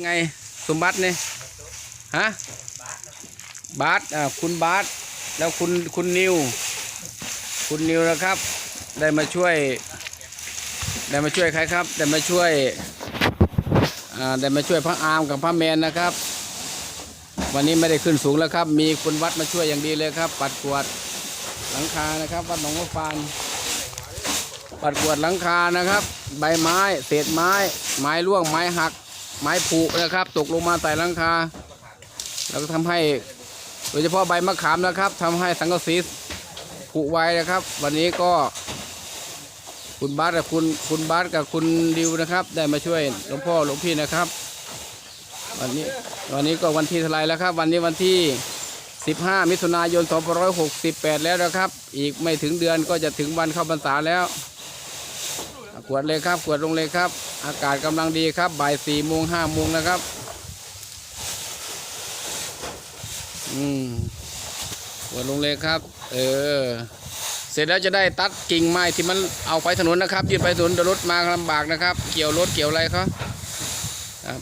ไงสมบัติเนี่ยฮะบาสอ่าคุณบาสแล้วคุณคุณนิว คุณนิวนะครับ ได้มาช่วย ได้มาช่วยใครครับ ได้มาช่วยอ่าได้มาช่วยพระอามกับพระแมนนะครับ วันนี้ไม่ได้ขึ้นสูงแล้วครับ มีคุณวัดมาช่วยอย่างดีเลยครับ ปัดกวาดหลังคานะครับวัดหนองฟานปัดกวาดหลังคานะครับ ใบไม้ เศษไม้ ไม้ร่วงไม้หัก ไม้ผุนะครับ ตกลงมาใส่หลังคา แล้วก็ทำให้โดยเฉพาะใบมะขามนะครับทำให้สังกะสีผุไว้นะครับ วันนี้ก็ คุณบาสกับคุณคุณบาสกับคุณดิวนะครับ ได้มาช่วยหลวงพ่อหลวงพี่นะครับ วันนี้วันนี้ก็วันที่เท่าไรแล้วครับ วันนี้วันที่ 15 มิถุนายน 2568 แล้วนะครับ อีกไม่ถึงเดือนก็จะถึงวันเข้าพรรษาแล้ว ขวดเลยครับขวดลงเลยครับ อากาศกำลังดีครับบ่ายสี่โมงห้าโมงนะครับ อืมขวดลงเลยครับ เออ เสร็จแล้วจะได้ตัดกิ่งไม้ที่มันเอาไปถนนนะครับยืดไปถนนรถมาลำบากนะครับ เกี่ยวรถเกี่ยวอะไรเขาครับ